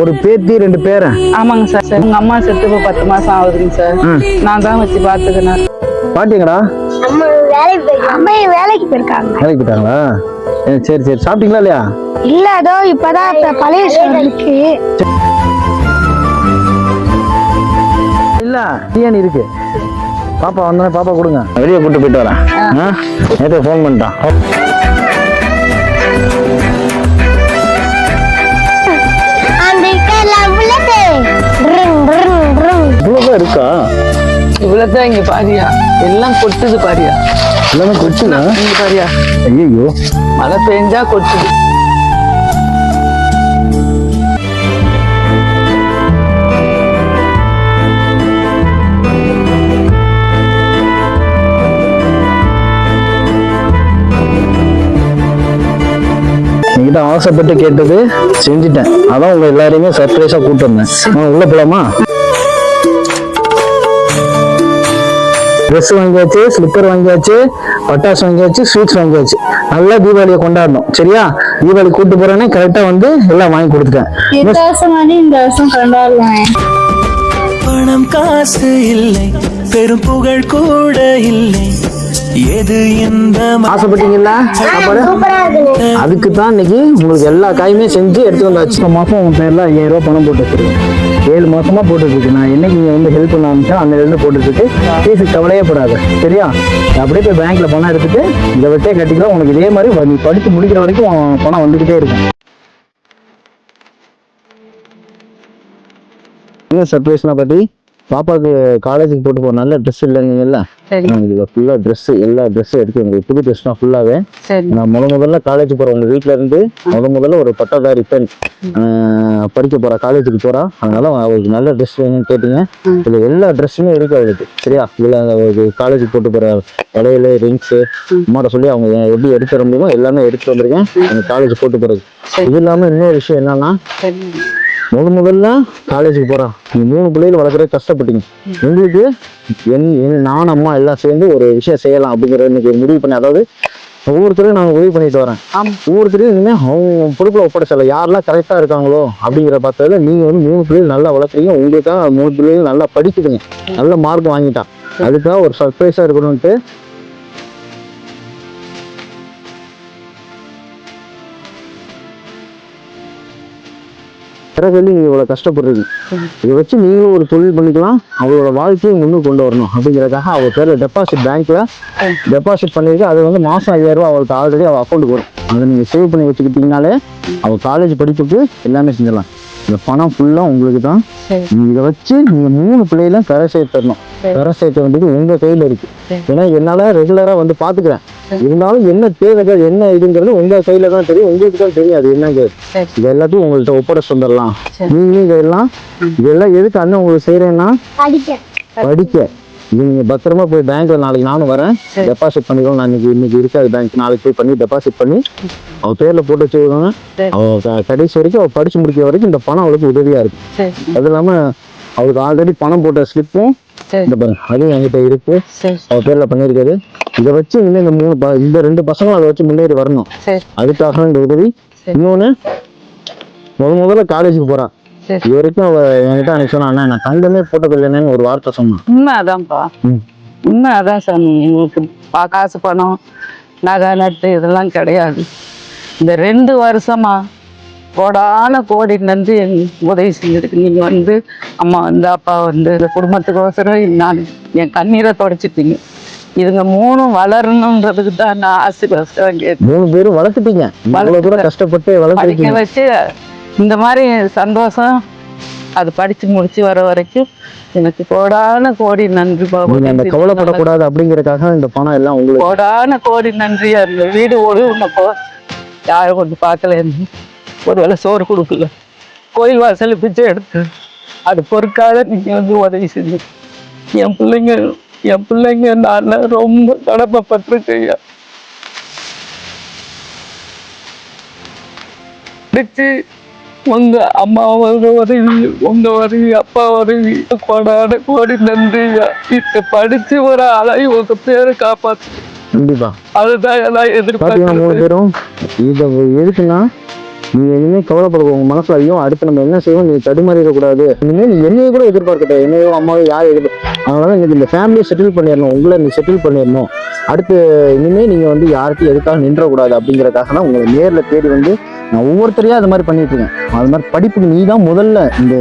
ஒரு பேத்தி ரெண்டு பேரன் ஆமாங்க சார். சார் உங்க அம்மா செத்து இப்போ பத்து மாசம் ஆகுதுங்க சார். நான் தான் வச்சு பாத்துக்கினேன் பாட்டிங்கடா அம்மா வேலைக்கு போய் அம்மா வேலைக்கு போயிருக்காங்க. வேலைக்கு போயிட்டாங்களா? சரி சரி. சாப்பிட்டீங்களா இல்லையா? இல்ல அதோ இப்பதான் இப்ப பழைய இருக்கு. இல்ல பிரியாணி இருக்கு. பாப்பா வந்தோடனே பாப்பா கொடுங்க. வெளியே கூட்டு போயிட்டு வரேன். ஆ? நேத்து ஃபோன் பண்ணிட்டான். இவ்வளோதான் இருக்கா? இவ்வளவுதான் இங்க பாரியா. எல்லாம் கொட்டுது பாரியா. எல்லாமே கொச்சுனா இங்க பாரியா. ஐயோ மழை பெஞ்சா கொட்டுது. என்கிட்ட ஆசைப்பட்டு கேட்டது செஞ்சுட்டேன். அதான் உங்க எல்லாரையுமே சர்ப்ரைஸா கூட்டு வந்தேன். உள்ள போலாமா? ட்ரெஸ் வாங்கியாச்சு ஸ்லிப்பர் வாங்கியாச்சு பட்டாசு வாங்கியாச்சு ஸ்வீட்ஸ் வாங்கியாச்சு. நல்லா தீபாவளியை கொண்டாடணும் சரியா? தீபாவளி கூட்டு போறேன்னே கரெக்டா வந்து எல்லாம் வாங்கி கொடுத்துட்டேன். பணம் காசு இல்லை பெரும் புகழ் கூட இல்லை. எது இந்த ஆசைப்பட்டீங்களா சாப்பாடு? சூப்பரா இருக்கு அதுக்கு தான் இன்னைக்கு உங்களுக்கு எல்லா காயுமே செஞ்சு எடுத்து வந்தாச்சு. இந்த மாசம் உங்க பேர்ல ஐயாயிரம் ரூபாய் பணம் போட்டு வச்சிருக்கேன் ஏழு மாசமா போட்டுட்டு இருக்கு நான் என்னைக்கு நீங்க வந்து ஹெல்ப் பண்ண ஆரம்பிச்சா அந்த இருந்து போட்டுட்டு இருக்கு ஃபீஸு கவலையே படாது. சரியா? அப்படியே போய் பேங்க்ல பணம் எடுத்துட்டு இதை விட்டே கட்டிக்கலாம் உனக்கு இதே மாதிரி நீ படிச்சு முடிக்கிற வரைக்கும் உன் பணம் வந்துகிட்டே இருக்கும். என்ன சர்ப்ரைஸ்னா பாட்டி? பாப்பாவுக்கு காலேஜுக்கு போட்டு போக நல்ல ட்ரெஸ் இல்லைங்கல்ல? சரி. ஃபுல்லாக ட்ரெஸ் எல்லா ட்ரெஸ்ஸும் எடுத்து உங்களுக்கு புது ட்ரெஸ் தான் ஃபுல்லாகவே சரி. நான் முத முதல்ல காலேஜ் போறேன் உங்க வீட்ல இருந்து முத முதல்ல ஒரு பட்டதாரி பெண் படிக்க போறா காலேஜுக்கு போறா. அதனால அவளுக்கு நல்ல ட்ரெஸ் வேணும்னு கேட்டீங்க. இதுல எல்லா ட்ரெஸ்ஸுமே இருக்கு அவளுக்கு சரியா? இதுல அவளுக்கு காலேஜுக்கு போட்டு போற வளையல் ரிங்ஸ் அம்மாட்ட சொல்லி அவங்க எப்படி எடுத்து வர முடியுமோ எல்லாமே எடுத்து வந்திருக்கேன் காலேஜ் போட்டு போறது இது இல்லாம இன்னொரு விஷயம் என்னன்னா முத முதல்ல காலேஜுக்கு போறான் நீங்க மூணு பிள்ளைகள் வளர்க்குற கஷ்டப்பட்டீங்க. உங்களுக்கு என் என் நான் அம்மா எல்லாம் சேர்ந்து ஒரு விஷயம் செய்யலாம் அப்படிங்கிற இன்னைக்கு முடிவு பண்ணி அதாவது ஒவ்வொருத்தரையும் நான் உதவி பண்ணிட்டு வரேன். ஒவ்வொருத்தரையும் இனிமே அவங்க பொறுப்புல ஒப்படைச்சல யாரெல்லாம் கரெக்டா இருக்காங்களோ அப்படிங்கிற பார்த்ததுல நீங்க வந்து மூணு பிள்ளைகள் நல்லா வளர்க்குறீங்க உங்களுக்கு மூணு பிள்ளைகள் நல்லா படிக்குதுங்க. நல்ல மார்க் வாங்கிட்டான். அதுக்காக ஒரு சர்ப்ரைஸா இருக்கணும்ட்டு பிறகு நீங்க இவ்வளவு கஷ்டப்படுறீங்க. இதை வச்சு நீங்களும் ஒரு தொழில் பண்ணிக்கலாம். அவளோட வாழ்க்கையை முன்னுக்கு கொண்டு வரணும். அப்படிங்கிறதுக்காக அவ பேர்ல டெபாசிட் பேங்க்ல டெபாசிட் பண்ணிருக்கு அது வந்து மாசம் ஐயாயிரம் ரூபாய் அவளுக்கு ஆல்ரெடி அவள் அக்கௌண்ட்டுக்கு வரும். அதை நீங்க சேவ் பண்ணி வச்சுக்கிட்டீங்கனாலே அவ காலேஜ் படிப்புக்கு எல்லாமே செஞ்சிடலாம். இந்த பணம் ஃபுல்லா உங்களுக்கு தான். சரி. நீங்க இதை வச்சு நீங்க மூணு பிள்ளைகளும் கரை சேர்த்து தரணும் சரி. கரை சேர்க்க வேண்டியது உங்க கையில இருக்கு. சரி. ஏன்னா என்னால ரெகுலரா வந்து பாத்துக்கிறேன். இருந்தாலும் என்ன தேவைகள் என்ன இதுங்கிறது உங்க கையில தான் தெரியும். உங்களுக்கு தான் என்னங்கிறது சரி. இது எல்லாத்தையும் உங்கள்ட்ட ஒப்படைச்சு வந்துடலாம் சரி. நீங்களும் இதெல்லாம் இதெல்லாம் எதுக்கு அண்ணன் உங்களுக்கு செய்யறேன்னா? படிக்க. நீங்க பத்திரமா போய் பேங்க்ல நாளைக்கு நானும் வரேன். டெபாசிட் பண்ணிடுவோம் நான் இன்னைக்கு இன்னைக்கு இருக்காது பேங்க் நாளைக்கு போய் பண்ணி டெபாசிட் பண்ணி அவ பேர்ல போட்டு வச்சுருவாங்க சரி. அவ கடைசி வரைக்கும் அவ படிச்சு முடிக்கிற வரைக்கும் இந்த பணம் அவளுக்கு உதவியா இருக்கும். சரி. அது இல்லாம அவளுக்கு ஆல்ரெடி பணம் போட்ட ஸ்லிப்பும் இந்த பாருங்க அதுவும் என்கிட்ட இருக்கு. சரி. அவ பேர்ல பண்ணியிருக்காரு. இதை வச்சு இனிமே இந்த மூணு இந்த ரெண்டு பசங்களும் அதை வச்சு முன்னேறி வரணும். அதுக்காக இந்த உதவி. இன்னொன்னு முத முதல்ல காலேஜுக்கு போறான். இது வரைக்கும் அவ என்கிட்ட அன்னைக்கு சொன்னா "அண்ணா, நான் தங்கமே போட்டது இல்லைன்னு ஒரு வார்த்தை சொன்னான். உண்மை அதான்ப்பா. உண்மை அதான் சாமி. எங்களுக்கு பா காசு பணம் நகை நட்டு இதெல்லாம் கிடையாது. இந்த ரெண்டு வருஷமா கோடான கோடி நன்றி என் உதவி செஞ்சிருக்கு நீங்க வந்து அம்மா வந்து அப்பா வந்து இந்த குடும்பத்துக்கோசரம் நான் என் கண்ணீரை தொடச்சிட்டீங்க. இதுங்க மூணும் வளரணுன்றதுக்கு தான் நான் ஆசீர்வாதம் மூணு பேரும் வளர்த்துட்டீங்க. தூரம் கஷ்டப்பட்டு வளர்த்துருக்கீங்க. வச்சு இந்த மாதிரி சந்தோஷம் அது படிச்சு முடிச்சு வர வரைக்கும் எனக்கு கோடான கோடி நன்றி பாபு. அந்த கவலைப்படக்கூடாது அப்படிங்கறதுக்காக இந்த பணம் எல்லாம் உங்களுக்கு கோடான கோடி நன்றியா இருந்த வீடு உன்னப்போ யாரும் வந்து பார்க்கல. ஒரு வேளை சோறு கொடுக்கல. கோயில் வாசல் பிச்சை எடுத்து அது பொறுக்காத நீங்க வந்து உதவி செஞ்சு. என் பிள்ளைங்க என் பிள்ளைங்க நான் ரொம்ப கடமைப்பட்டிருக்கேன் படிச்சு உங்க அம்மா ஒரு உதவி உங்க உதவி அப்பா உதவி கொடாட கோடி நன்றியா. இப்ப படிச்சு ஒரு ஆளாய் உங்க பேரை காப்பாத்து. கண்டிப்பா. அதுதான் எல்லாம் இத எதுக்குன்னா நீ எதுவுமே கவலைப்படுங்க உங்கள் மனசுல அதிகம் அடுத்து நம்ம என்ன செய்வோம்? நீ தடுமாறிடக்கூடாது. இனிமேல் நீ கூட எதிர்பார்க்கட்டும் என்னையோ அம்மாவோ யார் எதிர்பார்க்க அதனால நீங்க இந்த ஃபேமிலியை செட்டில் பண்ணிடணும். உங்களை நீ செட்டில் பண்ணிடணும். அடுத்து இனிமே நீங்க வந்து யாருக்கும் எதுக்காக நின்றக்கூடாது அப்படிங்கறதுக்காக தான் உங்களை நேரில் தேடி வந்து நான் ஒவ்வொருத்தரையும் அது மாதிரி பண்ணிட்டு இருக்கேன். அது மாதிரி படிப்புக்கு நீ தான் முதல்ல இந்த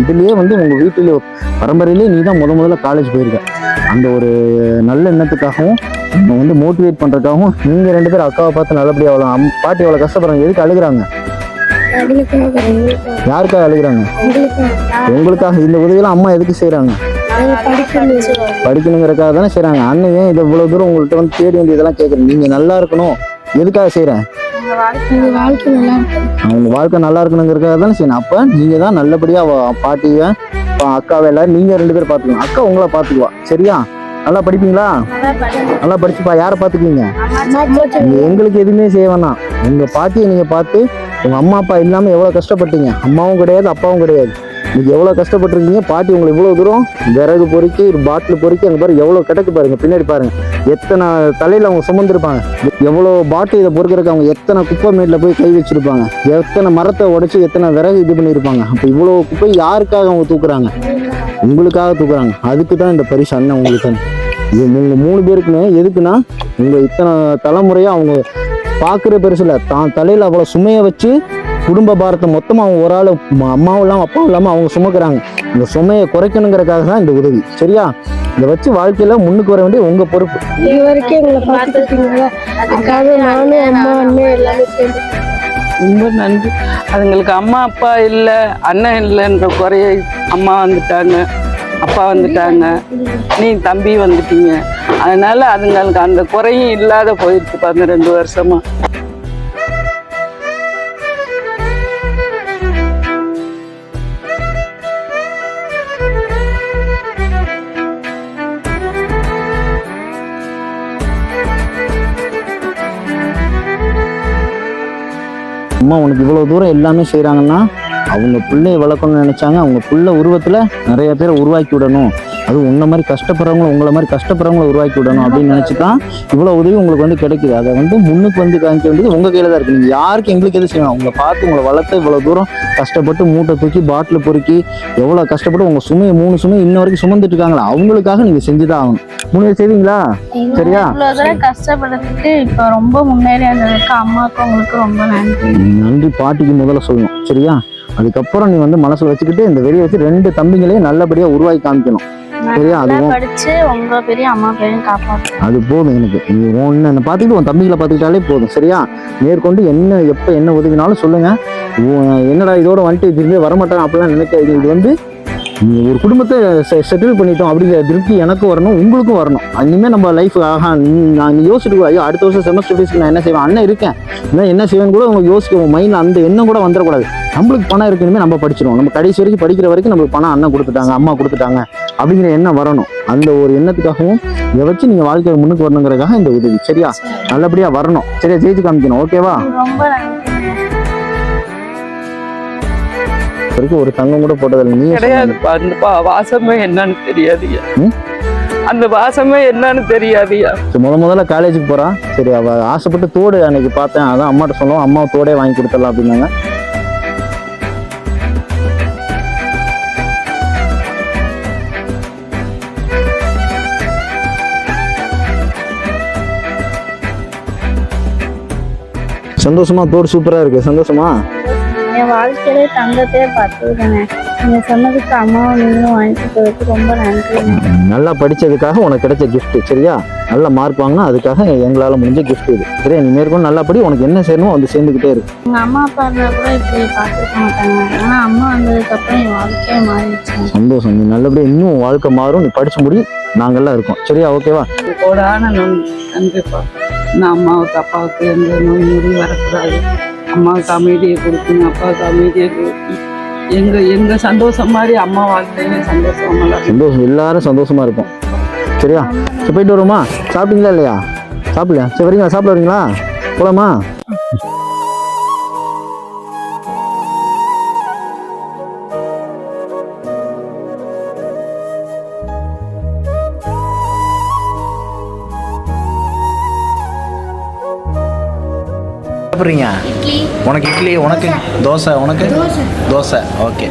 இதுலயே வந்து உங்க வீட்டிலே பரம்பரையிலே நீ தான் முத முதல்ல காலேஜ் போயிருக்க. அந்த ஒரு நல்ல எண்ணத்துக்காகவும் உன்னை வந்து மோட்டிவேட் பண்றதுக்காகவும் நீங்க ரெண்டு பேரும் அக்காவை பார்த்து நல்லபடியா அவ்வளோ அம் பாட்டி அவ்வளோ கஷ்டப்படுறாங்க எதுக்கு அழுகுறாங்க? யாருக்காக அழுகுறாங்க? உங்களுக்காக. இந்த உதவியெல்லாம் அம்மா எதுக்கு செய்றாங்க? படிக்கணுங்கிறக்காக தானே செய்றாங்க. அண்ணன் ஏன் இதை இவ்வளவு தூரம் உங்கள்கிட்ட வந்து தேடி வந்து இதெல்லாம் கேட்குறேன் நீங்க நல்லா இருக்கணும். எதுக்காக செய்றேன் வாழ்க்கை நல்லா அவங்க வாழ்க்கை நல்லா இருக்கணுங்கிறதுக்காக தானே செய்யணும். அப்ப நீங்க தான் நல்லபடியா அவ- பாட்டிய அக்காவை எல்லாரும் நீங்க ரெண்டு பேரும் பாத்துக்கணும். அக்கா உங்களை பாத்துக்குவா. சரியா? நல்லா படிப்பீங்களா? நல்லா படிச்சுப்பா. யாரை பாத்துக்குவீங்க? நீங்க எங்களுக்கு எதுவுமே செய்ய வேணாம். உங்க பாட்டியை நீங்க பார்த்து உங்க அம்மா அப்பா இல்லாம எவ்வளவு கஷ்டப்பட்டீங்க? அம்மாவும் கிடையாது அப்பாவும் கிடையாது. நீங்கள் எவ்வளோ கஷ்டப்பட்டுருக்கீங்க? பாட்டி உங்களை இவ்வளோ தூரம் விறகு பொறுக்கி ஒரு பாட்டில் பொறுக்கி அங்கே பாருங்கள் எவ்வளோ கிடக்கு பாருங்கள் பின்னாடி பாருங்கள் எத்தனை தலையில் அவங்க சுமந்திருப்பாங்க. எவ்வளோ பாட்டில் இதை பொறுக்கிறதுக்கு அவங்க எத்தனை குப்பை மேட்டில் போய் கை வச்சிருப்பாங்க. எத்தனை மரத்தை உடச்சி எத்தனை விறகு இது பண்ணியிருப்பாங்க. அப்போ இவ்வளோ குப்பை யாருக்காக அவங்க தூக்குறாங்க? உங்களுக்காக தூக்குறாங்க. அதுக்கு தான் இந்த பரிசு அண்ணன் உங்களுக்கு இது மூணு பேருக்குமே எதுக்குன்னா உங்கள் இத்தனை தலைமுறையாக அவங்க பார்க்குற பெருசில் தான் தலையில் அவ்வளோ சுமையை வச்சு குடும்ப பாரத்தை மொத்தமாக அவங்க ஒரு ஆள் அம்மாவும் இல்லாமல் அப்பாவும் இல்லாமல் அவங்க சுமக்குறாங்க. இந்த சுமையை குறைக்கணுங்கிறதுக்காக தான் இந்த உதவி. சரியா? இதை வச்சு வாழ்க்கையில முன்னுக்கு வர வேண்டிய உங்க பொறுப்பு. இது வரைக்கும் எங்களை பார்த்துருக்கீங்களா நானும் அம்மா அண்ணன் எல்லாமே சேர்ந்து. ரொம்ப நன்றி. அதுங்களுக்கு அம்மா அப்பா இல்லை அண்ணன் இல்லைன்ற குறைய அம்மா வந்துட்டாங்க அப்பா வந்துட்டாங்க. நீ தம்பி வந்துட்டீங்க. அதனால அதுங்களுக்கு அந்த குறையும் இல்லாத போயிடுச்சு பன்னிரெண்டு வருஷமா. அம்மா உனக்கு இவ்வளோ தூரம் எல்லாமே செய்கிறாங்கன்னா அவங்க பிள்ளைய வளர்க்கணும்னு நினச்சாங்க. அவங்க பிள்ளை உருவத்தில் நிறைய பேரை உருவாக்கி விடணும். அது உன்ன மாதிரி கஷ்டப்படுறவங்கள உங்களை மாதிரி கஷ்டப்படுறவங்கள உருவாக்கி விடணும் அப்படின்னு நினச்சி தான் இவ்வளோ உதவி உங்களுக்கு வந்து கிடைக்குது. அதை வந்து முன்னுக்கு வந்து காமிக்க வேண்டியது உங்கள் கையில் தான் இருக்குது நீங்கள் யாருக்கு எங்களுக்கு எது செய்யணும்? உங்களை பார்த்து உங்களை வளர்த்து இவ்வளோ தூரம் கஷ்டப்பட்டு மூட்டை தூக்கி பாட்டில் பொறுக்கி எவ்வளோ கஷ்டப்பட்டு உங்கள் சுமையை மூணு சுமை இன்ன வரைக்கும் சுமந்துட்டு இருக்காங்களா? அவங்களுக்காக நீங்கள் செஞ்சு தான் ஆகணும். மூணு பேர் செய்வீங்களா? சரியா? கஷ்டப்படுறதுக்கு இப்போ ரொம்ப முன்னேறி வந்ததுக்கு அம்மாவுக்கு உங்களுக்கு ரொம்ப நன்றி. நன்றி பாட்டிக்கு முதல்ல சொல்லணும். சரியா? அதுக்கப்புறம் நீ வந்து மனசுல வச்சுக்கிட்டு இந்த வெளியே வச்சு ரெண்டு தம்பிங்களையும் நல்லபடியா உருவாக்கி காமிக்கணும். சரியா அதுவும் படிச்சு உங்க பெரிய அம்மா பேரையும் காப்பாற்று அது போதும் எனக்கு. நீ ஒன்று பார்த்துக்கிட்டு உன் தம்பிகளை பார்த்துக்கிட்டாலே போதும். சரியா? மேற்கொண்டு என்ன எப்போ என்ன உதவினாலும் சொல்லுங்க. என்னடா இதோட வந்துட்டு திரும்பி வரமாட்டாங்க அப்படிலாம் நினைக்காதீங்க. இது வந்து ஒரு குடும்பத்தை செட்டில் பண்ணிட்டோம் அப்படிங்கிற திருப்தி எனக்கும் வரணும் உங்களுக்கும் வரணும். இனிமேல் நம்ம லைஃப் ஆகா நான் யோசிச்சுட்டு ஐயோ அடுத்த வருஷம் செமஸ்டர் ஃபீஸ்க்கு நான் என்ன செய்வேன்? அண்ணன் இருக்கேன். இன்னும் என்ன செய்வேன்னு கூட உங்களுக்கு யோசிக்க உன் மைண்டில் அந்த எண்ணம் கூட வந்துடக்கூடாது. நம்மளுக்கு பணம் இருக்கணுமே நம்ம படிச்சிடும் நம்ம கடைசி வரைக்கும் படிக்கிற வரைக்கும் நம்மளுக்கு பணம் அண்ணன் கொடுத்துட்டாங்க அம்மா கொடுத்துட்டாங்க அப்படிங்கிற எண்ணம் வரணும். அந்த ஒரு எண்ணத்துக்காகவும் இதை வச்சு நீங்கள் வாழ்க்கையை முன்னுக்கு வரணுங்கிறதுக்காக இந்த உதவி சரியா? நல்லபடியாக வரணும். சரியா ஜெயிச்சு காமிக்கணும் ஓகேவா? வரைக்கும் ஒரு தங்கம் கூட போட்டதில்லை. நீ கிடையாதுப்பா அந்த வாசமே என்னன்னு தெரியாதுயா? அந்த வாசமே என்னன்னு தெரியாதுயா? முத முதல்ல காலேஜுக்கு போறா. சரி அவ ஆசைப்பட்டு தோடு அன்னைக்கு பார்த்தேன். அதான் அம்மாட்ட சொல்லுவோம். அம்மா தோடே வாங்கி கொடுத்துடலாம் அப்படின்னாங்க. சந்தோஷமா? தோடு சூப்பரா இருக்கு. சந்தோஷமா? என் வாழ்க்கையிலே தங்கத்தையே பார்த்துருக்கேன் நீங்க சொன்னதுக்கு அம்மாவும் நீங்களும் வாங்கி கொடுத்ததுக்கு ரொம்ப நன்றி. நல்லா படிச்சதுக்காக உனக்கு கிடைச்ச gift சரியா? நல்ல மார்க் வாங்கினா அதுக்காக எங்களால முடிஞ்ச gift இது. சரியா? நீ மேற்கொண்டு நல்லா படி உனக்கு என்ன செய்யணுமோ வந்து சேர்ந்துக்கிட்டே இருக்கு எங்க அம்மா அப்பா இருந்தா கூட இப்படி பார்த்துருக்க மாட்டாங்க. ஆனா அம்மா வந்ததுக்கு அப்புறம் என் வாழ்க்கையே மாறிடுச்சு. சந்தோஷம். நீ நல்லபடியா இன்னும் வாழ்க்கை மாறும். நீ படிச்சு முடி. நாங்கெல்லாம் இருக்கோம். சரியா? ஓகேவா கோடான நன்றி நன்றிப்பா நான் அம்மாவுக்கு அப்பாவுக்கு எந்த நோய் நொடி வரக்கூடாது. அம்மாவுக்கு அமைதியை கொடுக்கணும் அப்பாவுக்கு அமைதியை கொடுக்கணும் எங்க எங்க சந்தோஷம் மாதிரி அம்மா வாழ்க்கையில சந்தோஷமா சந்தோஷம் எல்லாரும் சந்தோஷமா இருப்போம். சரியா? சரி போயிட்டு வருமா சாப்பிட்டீங்களா இல்லையா? சாப்பிடலையா? சரி வரீங்களா? சாப்பிட வரீங்களா? போலாமா? சாப்பிட்றீங்க? உனக்கு இட்லி உனக்கு தோசை. உனக்கு? தோசை ஓகே.